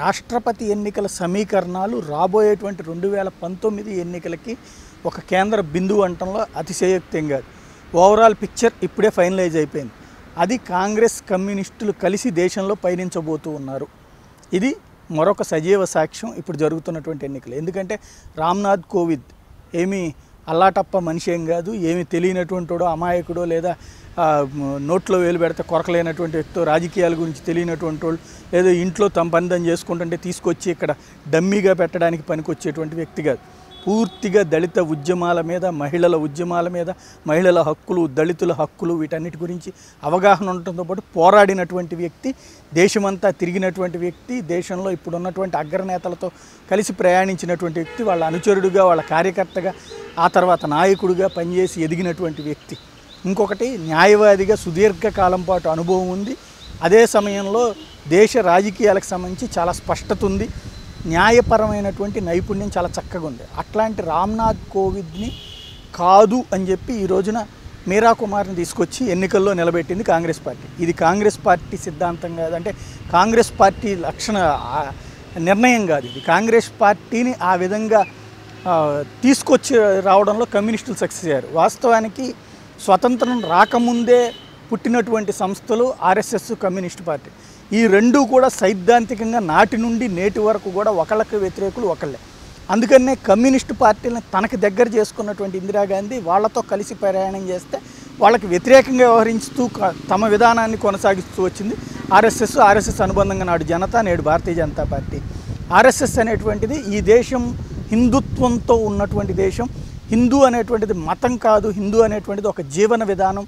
రాష్ట్రపతి ఎన్నికల సమీకరణాలు రాబోయేటువంటి రెండు వేల పంతొమ్మిది ఎన్నికలకి ఒక కేంద్ర బిందువు అంటంలో అతిశయోక్తం కాదు. ఓవరాల్ పిక్చర్ ఇప్పుడే ఫైనలైజ్ అయిపోయింది. అది కాంగ్రెస్ కమ్యూనిస్టులు కలిసి దేశంలో పయనించబోతూ ఉన్నారు. ఇది మరొక సజీవ సాక్ష్యం ఇప్పుడు జరుగుతున్నటువంటి ఎన్నికలు. ఎందుకంటే రామ్నాథ్ కోవింద్ ఏమీ అల్లాటప్ప మనిషి ఏం కాదు ఏమీ తెలియనటువంటిడో అమాయకుడో లేదా నోట్లో వేలు పెడితే కొరకలేనటువంటి వ్యక్తో రాజకీయాల గురించి తెలియనటువంటి వాళ్ళు ఏదో ఇంట్లో తమ బంధం చేసుకుంటుంటే తీసుకొచ్చి ఇక్కడ డమ్మీగా పెట్టడానికి పనికొచ్చేటువంటి వ్యక్తి కాదు. పూర్తిగా దళిత ఉద్యమాల మీద మహిళల ఉద్యమాల మీద మహిళల హక్కులు దళితుల హక్కులు వీటన్నిటి గురించి అవగాహన ఉండటంతో పాటు పోరాడినటువంటి వ్యక్తి దేశమంతా తిరిగినటువంటి వ్యక్తి దేశంలో ఇప్పుడు ఉన్నటువంటి అగ్రనేతలతో కలిసి ప్రయాణించినటువంటి వ్యక్తి వాళ్ళ అనుచరుడుగా వాళ్ళ కార్యకర్తగా ఆ తర్వాత నాయకుడిగా పనిచేసి ఎదిగినటువంటి వ్యక్తి. ఇంకొకటి న్యాయవాదిగా సుదీర్ఘకాలం పాటు అనుభవం ఉంది. అదే సమయంలో దేశ రాజకీయాలకు సంబంధించి చాలా స్పష్టత ఉంది. న్యాయపరమైనటువంటి నైపుణ్యం చాలా చక్కగా ఉంది. అట్లాంటి రామ్నాథ్ కోవిద్ని కాదు అని చెప్పి ఈ రోజున మీరా కుమార్ని తీసుకొచ్చి ఎన్నికల్లో నిలబెట్టింది కాంగ్రెస్ పార్టీ. ఇది కాంగ్రెస్ పార్టీ సిద్ధాంతం కాదు. అంటే కాంగ్రెస్ పార్టీ లక్షణ నిర్ణయం కాదు ఇది. కాంగ్రెస్ పార్టీని ఆ విధంగా తీసుకొచ్చి రావడంలో కమ్యూనిస్టులు సక్సెస్ అయ్యారు. వాస్తవానికి స్వతంత్రం రాకముందే పుట్టినటువంటి సంస్థలు ఆర్ఎస్ఎస్ కమ్యూనిస్ట్ పార్టీ. ఈ రెండు కూడా సైద్ధాంతికంగా నాటి నుండి నేటి వరకు కూడా ఒకళ్ళకి వ్యతిరేకులు ఒకళ్ళే. అందుకనే కమ్యూనిస్టు పార్టీలను తనకు దగ్గర చేసుకున్నటువంటి ఇందిరాగాంధీ వాళ్ళతో కలిసి ప్రయాణం చేస్తే వాళ్ళకి వ్యతిరేకంగా వ్యవహరిస్తూ తమ విధానాన్ని కొనసాగిస్తూ వచ్చింది. ఆర్ఎస్ఎస్ ఆర్ఎస్ఎస్ అనుబంధంగా నాడు జనతా నేడు భారతీయ జనతా పార్టీ. ఆర్ఎస్ఎస్ అనేటువంటిది ఈ దేశం హిందుత్వంతో ఉన్నటువంటి దేశం. హిందూ అనేటువంటిది మతం కాదు హిందూ అనేటువంటిది ఒక జీవన విధానం.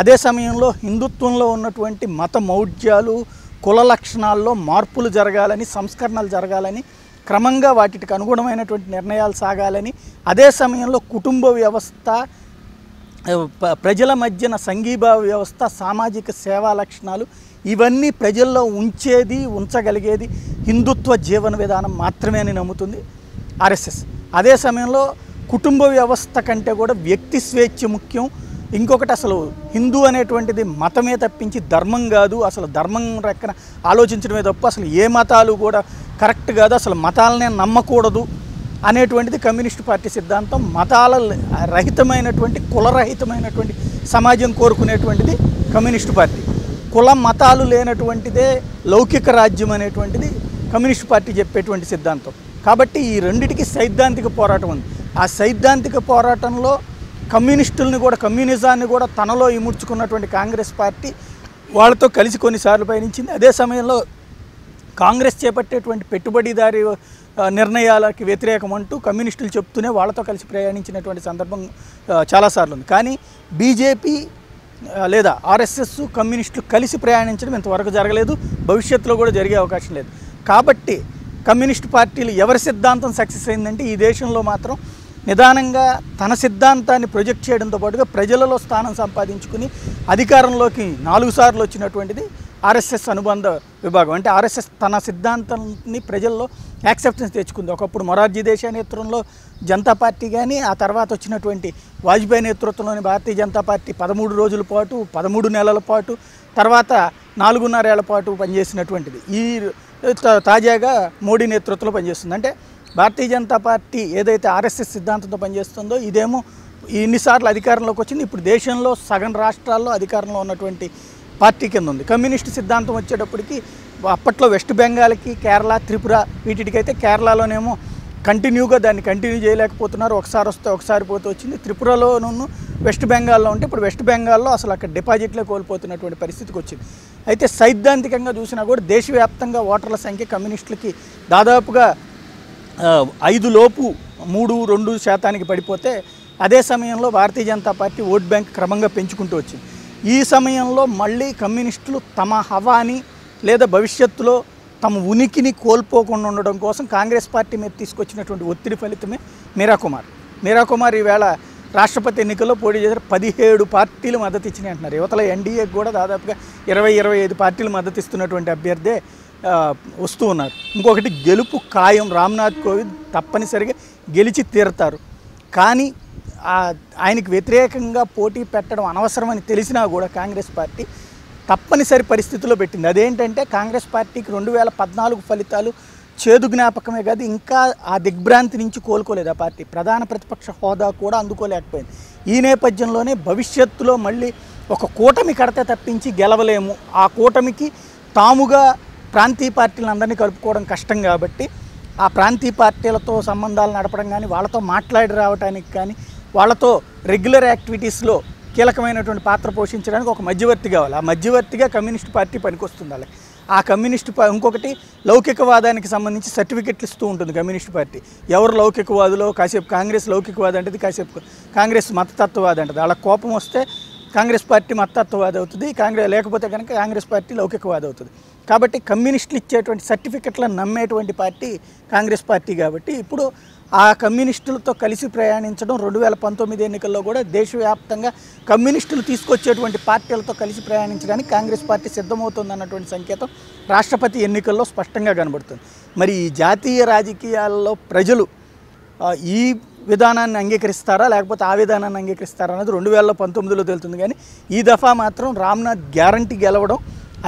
అదే సమయంలో హిందుత్వంలో ఉన్నటువంటి మత మౌఢ్యాలు కుల లక్షణాల్లో మార్పులు జరగాలని సంస్కరణలు జరగాలని క్రమంగా వాటికి అనుగుణమైనటువంటి నిర్ణయాలు సాగాలని అదే సమయంలో కుటుంబ వ్యవస్థ ప్రజల మధ్యన సంఘీభావ వ్యవస్థ సామాజిక సేవా లక్షణాలు ఇవన్నీ ప్రజల్లో ఉంచేది ఉంచగలిగేది హిందుత్వ జీవన విధానం మాత్రమే అని నమ్ముతుంది ఆర్ఎస్ఎస్. అదే సమయంలో కుటుంబ వ్యవస్థ కంటే కూడా వ్యక్తి స్వేచ్ఛ ముఖ్యం. ఇంకొకటి అసలు హిందూ అనేటువంటిది మతమే తప్పించి ధర్మం కాదు. అసలు ధర్మం రెక్కన ఆలోచించడమే తప్ప అసలు ఏ మతాలు కూడా కరెక్ట్ కాదు. అసలు మతాలనే నమ్మకూడదు అనేటువంటిది కమ్యూనిస్ట్ పార్టీ సిద్ధాంతం. మతాల రహితమైనటువంటి కులరహితమైనటువంటి సమాజం కోరుకునేటువంటిది కమ్యూనిస్ట్ పార్టీ. కుల మతాలు లేనటువంటిదే లౌకిక రాజ్యం అనేటువంటిది కమ్యూనిస్ట్ పార్టీ చెప్పేటువంటి సిద్ధాంతం. కాబట్టి ఈ రెండిటికి సైద్ధాంతిక పోరాటం ఉంది. ఆ సైద్ధాంతిక పోరాటంలో కమ్యూనిస్టులను కూడా కమ్యూనిజాన్ని కూడా తనలో ఇముడ్చుకున్నటువంటి కాంగ్రెస్ పార్టీ వాళ్ళతో కలిసి కొన్నిసార్లు పయనించింది. అదే సమయంలో కాంగ్రెస్ చేపట్టేటువంటి పెట్టుబడిదారి నిర్ణయాలకి వ్యతిరేకం అంటూ కమ్యూనిస్టులు చెప్తూనే వాళ్ళతో కలిసి ప్రయాణించినటువంటి సందర్భం చాలాసార్లు ఉంది. కానీ బీజేపీ లేదా ఆర్ఎస్ఎస్ కమ్యూనిస్టులు కలిసి ప్రయాణించడం ఇంతవరకు జరగలేదు. భవిష్యత్తులో కూడా జరిగే అవకాశం లేదు. కాబట్టి కమ్యూనిస్ట్ పార్టీలు ఎవరి సిద్ధాంతం సక్సెస్ అయిందంటే ఈ దేశంలో మాత్రం నిదానంగా తన సిద్ధాంతాన్ని ప్రొజెక్ట్ చేయడంతో పాటుగా ప్రజలలో స్థానం సంపాదించుకుని అధికారంలోకి నాలుగు సార్లు వచ్చినటువంటిది ఆర్ఎస్ఎస్ అనుబంధ విభాగం. అంటే ఆర్ఎస్ఎస్ తన సిద్ధాంతాన్ని ప్రజల్లో యాక్సెప్టెన్స్ తెచ్చుకుంది. ఒకప్పుడు మొరార్జీ దేశాయ్ నేతృత్వంలో జనతా పార్టీ కానీ ఆ తర్వాత వచ్చినటువంటి వాజ్పేయి నేతృత్వంలోని భారతీయ జనతా పార్టీ పదమూడు రోజుల పాటు పదమూడు నెలల పాటు తర్వాత నాలుగున్నరేళ్ళ పాటు పనిచేసినటువంటిది. ఈ తా- తాజాగా మోడీ నేతృత్వంలో పనిచేస్తుంది. అంటే భారతీయ జనతా పార్టీ ఏదైతే ఆర్ఎస్ఎస్ సిద్ధాంతంతో పనిచేస్తుందో ఇదేమో ఇన్నిసార్లు అధికారంలోకి వచ్చింది. ఇప్పుడు దేశంలో సగం రాష్ట్రాల్లో అధికారంలో ఉన్నటువంటి పార్టీ కింద ఉంది. కమ్యూనిస్ట్ సిద్ధాంతం వచ్చేటప్పటికి అప్పట్లో వెస్ట్ బెంగాల్కి కేరళ త్రిపుర వీటికైతే కేరళలోనేమో కంటిన్యూగా దాన్ని కంటిన్యూ చేయలేకపోతున్నారు. ఒకసారి వస్తే ఒకసారి పోతే వచ్చింది. త్రిపురలోనూ వెస్ట్ బెంగాల్లో ఉంటే ఇప్పుడు వెస్ట్ బెంగాల్లో అసలు అక్కడ డిపాజిట్లే కోల్పోతున్నటువంటి పరిస్థితికి వచ్చింది. అయితే సైద్ధాంతికంగా చూసినా కూడా దేశవ్యాప్తంగా ఓటర్ల సంఖ్య కమ్యూనిస్టులకి దాదాపుగా ఐదు లోపు మూడు రెండు శాతానికి పడిపోతే అదే సమయంలో Bharatiya Janata party vote bank క్రమంగా పెంచుకుంటూ వచ్చింది. ఈ సమయంలో మళ్ళీ కమ్యూనిస్టులు తమ హవాని లేదా భవిష్యత్తులో తమ ఉనికిని కోల్పోకుండా ఉండడం కోసం కాంగ్రెస్ పార్టీ మీద తీసుకొచ్చినటువంటి ఒత్తిడి ఫలితమే మీరా కుమార్. మీరా కుమార్ ఈవేళ రాష్ట్రపతి ఎన్నికల్లో పోటీ చేశారు. పదిహేడు పార్టీలు మద్దతు ఇచ్చినాయి అంటున్నారు. యువతల ఎన్డీఏకి కూడా దాదాపుగా ఇరవై ఇరవై ఐదు పార్టీలు మద్దతు ఇస్తున్నటువంటి అభ్యర్థే వస్తూ ఉన్నారు. ఇంకొకటి గెలుపు ఖాయం. రామ్నాథ్ కోవింద్ తప్పనిసరిగా గెలిచి తీరతారు. కానీ ఆయనకు ఆయనకి వ్యతిరేకంగా పోటీ పెట్టడం అనవసరమని తెలిసినా కూడా కాంగ్రెస్ పార్టీ తప్పనిసరి పరిస్థితిలో పెట్టింది. అదేంటంటే కాంగ్రెస్ పార్టీకి రెండు వేల పద్నాలుగు ఫలితాలు చేదు జ్ఞాపకమే కాదు ఇంకా ఆ దిగ్భ్రాంతి నుంచి కోలుకోలేదు ఆ పార్టీ. ప్రధాన ప్రతిపక్ష హోదా కూడా అందుకోలేకపోయింది. ఈ నేపథ్యంలోనే భవిష్యత్తులో మళ్ళీ ఒక కూటమి కడితే తప్పించి గెలవలేము. ఆ కూటమికి తాముగా ప్రాంతీయ పార్టీలందరినీ కలుపుకోవడం కష్టం కాబట్టి ఆ ప్రాంతీయ పార్టీలతో సంబంధాలు నడపడం కానీ వాళ్ళతో మాట్లాడి రావడానికి కానీ వాళ్ళతో రెగ్యులర్ యాక్టివిటీస్లో కీలకమైనటువంటి పాత్ర పోషించడానికి ఒక మధ్యవర్తి కావాలి. ఆ మధ్యవర్తిగా కమ్యూనిస్ట్ పార్టీ పనికొస్తుంది వాళ్ళకి ఆ కమ్యూనిస్ట్ పా- ఇంకొకటి లౌకికవాదానికి సంబంధించి సర్టిఫికెట్లు ఇస్తూ ఉంటుంది కమ్యూనిస్ట్ పార్టీ. ఎవరు లౌకికవాదులో కాసేపు కాంగ్రెస్ లౌకికవాది అంటది కాసేపు కాంగ్రెస్ మతతత్వవాది అంటది. వాళ్ళ కోపం వస్తే కాంగ్రెస్ పార్టీ మతతత్వవాది అవుతుంది కాంగ్రెస్ లేకపోతే కనుక కాంగ్రెస్ పార్టీ లౌకికవాది అవుతుంది. కాబట్టి కమ్యూనిస్టులు ఇచ్చేటువంటి సర్టిఫికెట్లను నమ్మేటువంటి పార్టీ కాంగ్రెస్ పార్టీ కాబట్టి ఇప్పుడు ఆ కమ్యూనిస్టులతో కలిసి ప్రయాణించడం రెండు వేల పంతొమ్మిది ఎన్నికల్లో కూడా దేశవ్యాప్తంగా కమ్యూనిస్టులు తీసుకొచ్చేటువంటి పార్టీలతో కలిసి ప్రయాణించడానికి కాంగ్రెస్ పార్టీ సిద్ధమవుతుంది అన్నటువంటి సంకేతం రాష్ట్రపతి ఎన్నికల్లో స్పష్టంగా కనబడుతుంది. మరి ఈ జాతీయ రాజకీయాల్లో ప్రజలు ఈ విధానాన్ని అంగీకరిస్తారా? లేకపోతే ఆ విధానాన్ని అంగీకరిస్తారా అనేది రెండు వేల పంతొమ్మిదిలో తెలుతుంది కానీ ఈ దఫా మాత్రం రామ్నాథ్ గ్యారంటీ గెలవడం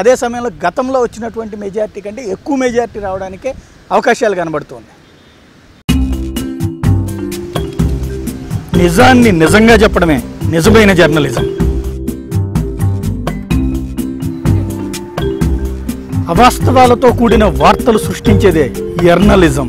అదే సమయంలో గతంలో వచ్చినటువంటి మెజార్టీ కంటే ఎక్కువ మెజార్టీ రావడానికే అవకాశాలు కనబడుతుంది. నిజాన్ని నిజంగా చెప్పడమే నిజమైన జర్నలిజం. అవాస్తవాలతో కూడిన వార్తలు సృష్టించేదే జర్నలిజం.